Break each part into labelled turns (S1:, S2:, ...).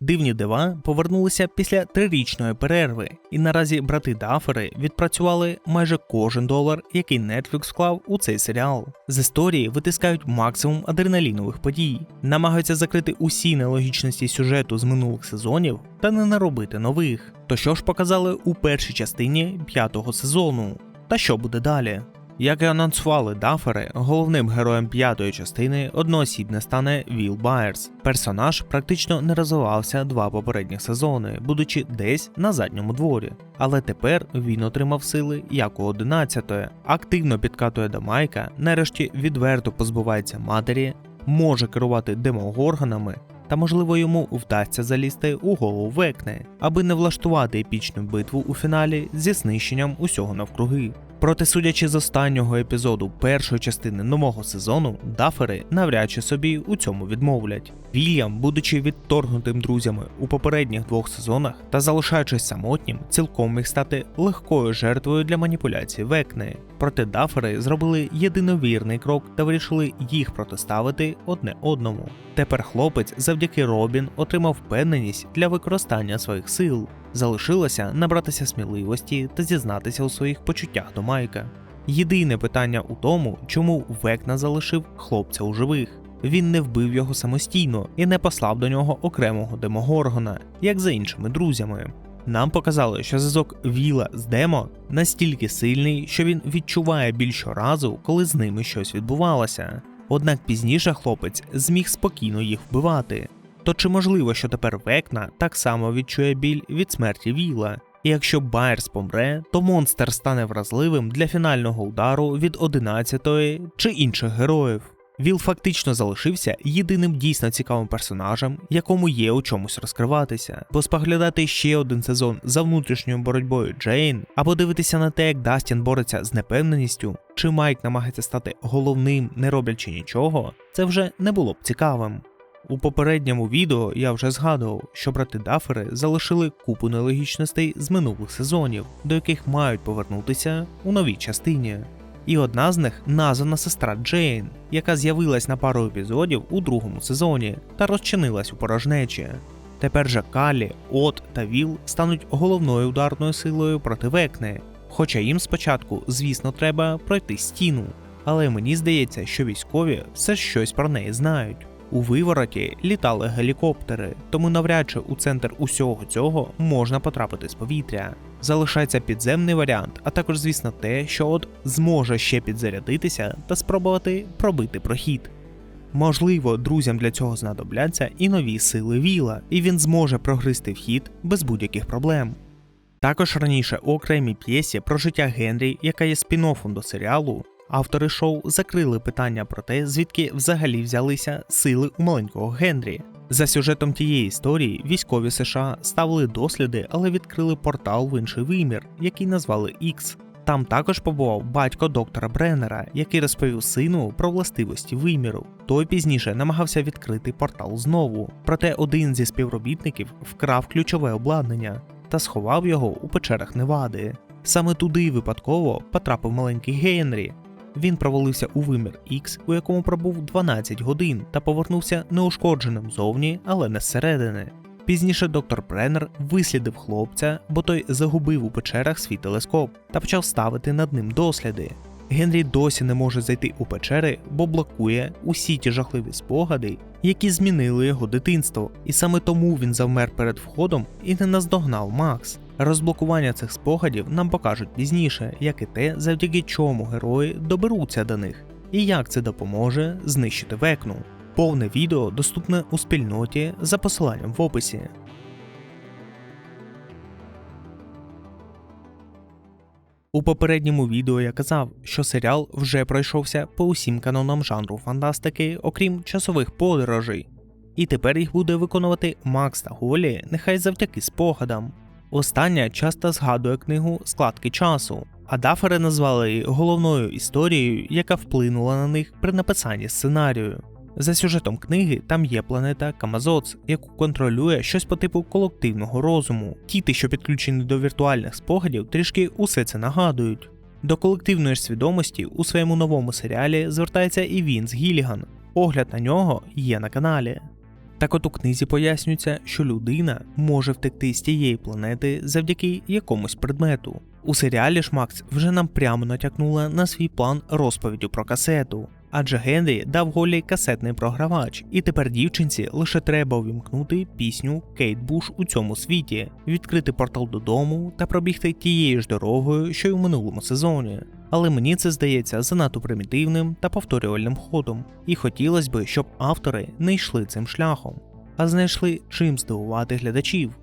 S1: Дивні дива повернулися після трирічної перерви, і наразі брати Дафери відпрацювали майже кожен долар, який Netflix вклав у цей серіал. З історії витискають максимум адреналінових подій, намагаються закрити усі нелогічності сюжету з минулих сезонів та не наробити нових. То що ж показали у першій частині п'ятого сезону? Та що буде далі? Як і анонсували Дафери, головним героєм п'ятої частини одноосібне стане Віл Байерс. Персонаж практично не розвивався два попередніх сезони, будучи десь на задньому дворі. Але тепер він отримав сили як у 11-ї, активно підкатує до Майка, нарешті відверто позбувається матері, може керувати демогорганами. Та можливо йому вдасться залізти у голову Векне, аби не влаштувати епічну битву у фіналі зі знищенням усього навкруги. Проте, судячи з останнього епізоду першої частини нового сезону, дафери навряд чи собі у цьому відмовлять. Вільям, будучи відторгнутим друзями у попередніх двох сезонах та залишаючись самотнім, цілком міг стати легкою жертвою для маніпуляцій Векни. Проте дафери зробили єдиновірний крок та вирішили їх протиставити одне одному. Тепер хлопець завдяки Робін отримав впевненість для використання своїх сил. Залишилося набратися сміливості та зізнатися у своїх почуттях до Майка. Єдине питання у тому, чому Векна залишив хлопця у живих. Він не вбив його самостійно і не послав до нього окремого демогоргона, як за іншими друзями. Нам показали, що зв'язок Віла з Демо настільки сильний, що він відчуває біль щоразу, коли з ними щось відбувалося. Однак пізніше хлопець зміг спокійно їх вбивати. То чи можливо, що тепер Векна так само відчує біль від смерті Віла? І якщо Байерс помре, то монстр стане вразливим для фінального удару від 11-ї чи інших героїв. Віл фактично залишився єдиним дійсно цікавим персонажем, якому є у чомусь розкриватися, бо споглядати ще один сезон за внутрішньою боротьбою Джейн, або дивитися на те, як Дастін бореться з непевненістю, чи Майк намагається стати головним, не роблячи нічого, це вже не було б цікавим. У попередньому відео я вже згадував, що брати Дафери залишили купу нелогічностей з минулих сезонів, до яких мають повернутися у новій частині. І одна з них названа сестра Джейн, яка з'явилась на пару епізодів у другому сезоні та розчинилась у порожнечі. Тепер же Калі, От та Віл стануть головною ударною силою проти Векни, хоча їм спочатку, звісно, треба пройти стіну. Але мені здається, що військові все щось про неї знають. У вивороті літали гелікоптери, тому навряд чи у центр усього цього можна потрапити з повітря. Залишається підземний варіант, а також, звісно, те, що от зможе ще підзарядитися та спробувати пробити прохід. Можливо, друзям для цього знадобляться і нові сили Віла, і він зможе прогризти вхід без будь-яких проблем. Також раніше у окремій п'єсі про життя Генрі, яка є спін-оффом до серіалу, автори шоу закрили питання про те, звідки взагалі взялися сили у маленького Генрі. За сюжетом тієї історії військові США ставили досліди, але відкрили портал в інший вимір, який назвали X. Там також побував батько доктора Бреннера, який розповів сину про властивості виміру. Той пізніше намагався відкрити портал знову, проте один зі співробітників вкрав ключове обладнання та сховав його у печерах Невади. Саме туди випадково потрапив маленький Генрі. Він провалився у вимір X, у якому пробув 12 годин та повернувся неушкодженим зовні, але не зсередини. Пізніше доктор Бреннер вислідив хлопця, бо той загубив у печерах свій телескоп та почав ставити над ним досліди. Генрі досі не може зайти у печери, бо блокує усі ті жахливі спогади, які змінили його дитинство, і саме тому він завмер перед входом і не наздогнав Макс. Розблокування цих спогадів нам покажуть пізніше, як і те, завдяки чому герої доберуться до них, і як це допоможе знищити векну. Повне відео доступне у спільноті за посиланням в описі. У попередньому відео я казав, що серіал вже пройшовся по усім канонам жанру фантастики, окрім часових подорожей, і тепер їх буде виконувати Макс та Голі, нехай завдяки спогадам. Остання часто згадує книгу Складки часу, а дафери назвали її головною історією, яка вплинула на них при написанні сценарію. За сюжетом книги там є планета Камазоц, яку контролює щось по типу колективного розуму. Діти, що підключені до віртуальних спогадів, трішки усе це нагадують. До колективної ж свідомості у своєму новому серіалі звертається і Вінс Гіліган. Огляд на нього є на каналі. Так от у книзі пояснюється, що людина може втекти з тієї планети завдяки якомусь предмету. У серіалі ж Макс вже нам прямо натякнула на свій план розповіддю про касету. Адже Генрі дав Голі касетний програвач, і тепер дівчинці лише треба увімкнути пісню Кейт Буш у цьому світі, відкрити портал додому та пробігти тією ж дорогою, що й у минулому сезоні. Але мені це здається занадто примітивним та повторювальним ходом, і хотілося б, щоб автори не йшли цим шляхом, а знайшли чим здивувати глядачів.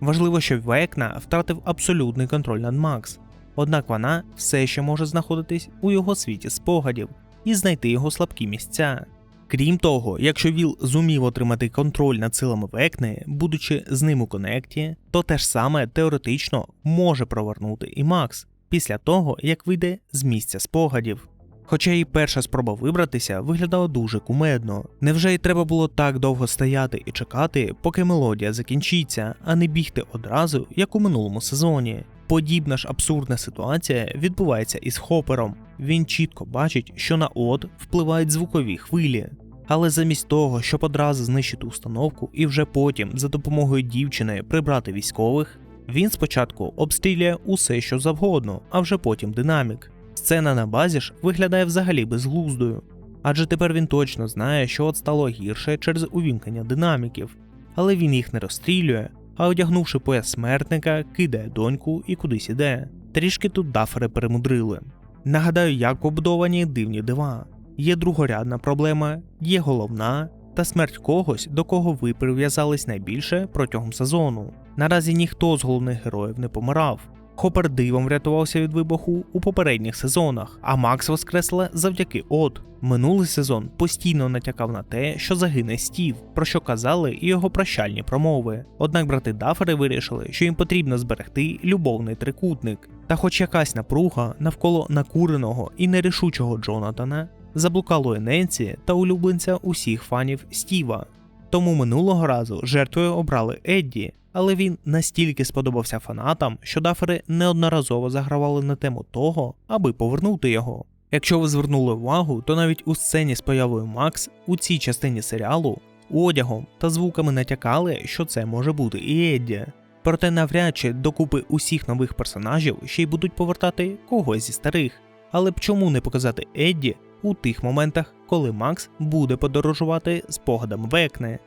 S1: Важливо, щоб Векна втратив абсолютний контроль над Макс, однак вона все ще може знаходитись у його світі спогадів і знайти його слабкі місця. Крім того, якщо Віл зумів отримати контроль над силами Векни, будучи з ним у конекті, то те ж саме теоретично може провернути і Макс після того, як вийде з місця спогадів. Хоча і перша спроба вибратися виглядала дуже кумедно. Невже й треба було так довго стояти і чекати, поки мелодія закінчиться, а не бігти одразу, як у минулому сезоні? Подібна ж абсурдна ситуація відбувається із Хопером. Він чітко бачить, що на от впливають звукові хвилі. Але замість того, щоб одразу знищити установку і вже потім за допомогою дівчини прибрати військових, він спочатку обстрілює усе, що завгодно, а вже потім динамік. Сцена на базі ж виглядає взагалі безглуздою, адже тепер він точно знає, що от стало гірше через увімкнення динаміків, але він їх не розстрілює, а одягнувши пояс смертника, кидає доньку і кудись іде. Трішки тут дафери перемудрили. Нагадаю, як побудовані дивні дива. Є другорядна проблема, є головна, та смерть когось, до кого ви прив'язались найбільше протягом сезону. Наразі ніхто з головних героїв не помирав. Хопер дивом врятувався від вибуху у попередніх сезонах, а Макс воскресла завдяки От. Минулий сезон постійно натякав на те, що загине Стів, про що казали і його прощальні промови. Однак брати Дафери вирішили, що їм потрібно зберегти любовний трикутник. Та хоч якась напруга навколо накуреного і нерішучого Джонатана, заблукалої Ненсі та улюбленця усіх фанів Стіва. Тому минулого разу жертвою обрали Едді, але він настільки сподобався фанатам, що дафери неодноразово загравали на тему того, аби повернути його. Якщо ви звернули увагу, то навіть у сцені з появою Макс у цій частині серіалу одягом та звуками натякали, що це може бути і Едді. Проте навряд чи докупи усіх нових персонажів ще й будуть повертати когось зі старих. Але б чому не показати Едді у тих моментах, коли Макс буде подорожувати спогадами Векни?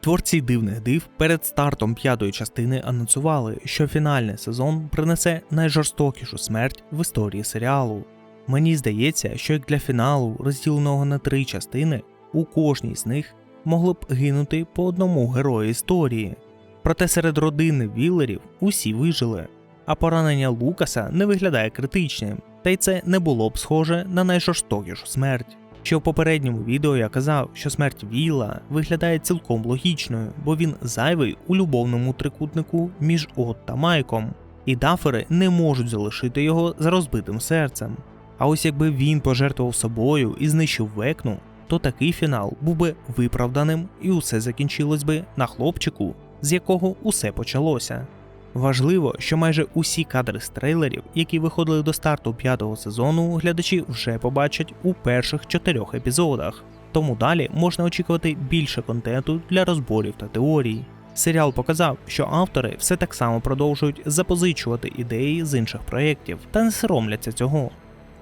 S1: Творці дивних див перед стартом п'ятої частини анонсували, що фінальний сезон принесе найжорстокішу смерть в історії серіалу. Мені здається, що як для фіналу, розділеного на три частини, у кожній з них могло б гинути по одному герою історії. Проте серед родини Віллерів усі вижили, а поранення Лукаса не виглядає критичним, та й це не було б схоже на найжорстокішу смерть. Ще в попередньому відео я казав, що смерть Віла виглядає цілком логічною, бо він зайвий у любовному трикутнику між От та Майком, і дафери не можуть залишити його з розбитим серцем. А ось якби він пожертвував собою і знищив векну, то такий фінал був би виправданим і усе закінчилось би на хлопчику, з якого усе почалося. Важливо, що майже усі кадри з трейлерів, які виходили до старту п'ятого сезону, глядачі вже побачать у перших чотирьох епізодах. Тому далі можна очікувати більше контенту для розборів та теорій. Серіал показав, що автори все так само продовжують запозичувати ідеї з інших проєктів та не соромляться цього.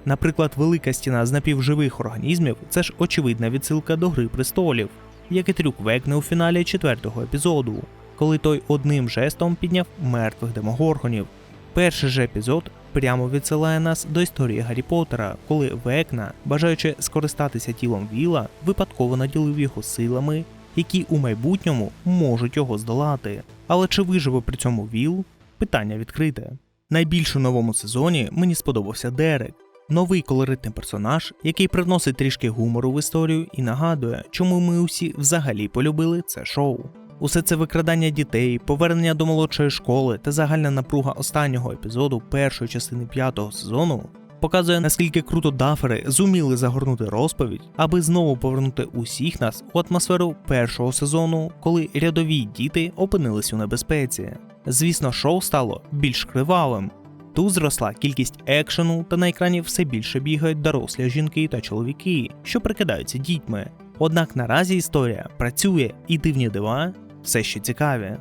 S1: Наприклад, велика стіна з напівживих організмів це ж очевидна відсилка до Гри престолів, як і трюк Векне у фіналі четвертого епізоду, коли той одним жестом підняв мертвих демогоргонів. Перший же епізод прямо відсилає нас до історії Гаррі Поттера, коли Векна, бажаючи скористатися тілом Віла, випадково наділив його силами, які у майбутньому можуть його здолати. Але чи виживе при цьому Віл? Питання відкрите. Найбільше у новому сезоні мені сподобався Дерек. Новий колоритний персонаж, який привносить трішки гумору в історію і нагадує, чому ми усі взагалі полюбили це шоу. Усе це викрадання дітей, повернення до молодшої школи та загальна напруга останнього епізоду першої частини п'ятого сезону показує наскільки круто дафери зуміли загорнути розповідь, аби знову повернути усіх нас у атмосферу першого сезону, коли рядові діти опинились у небезпеці. Звісно, шоу стало більш кривавим. Тут зросла кількість екшену, та на екрані все більше бігають дорослі жінки та чоловіки, що прикидаються дітьми. Однак наразі історія працює і дивні дива все ще цікаві.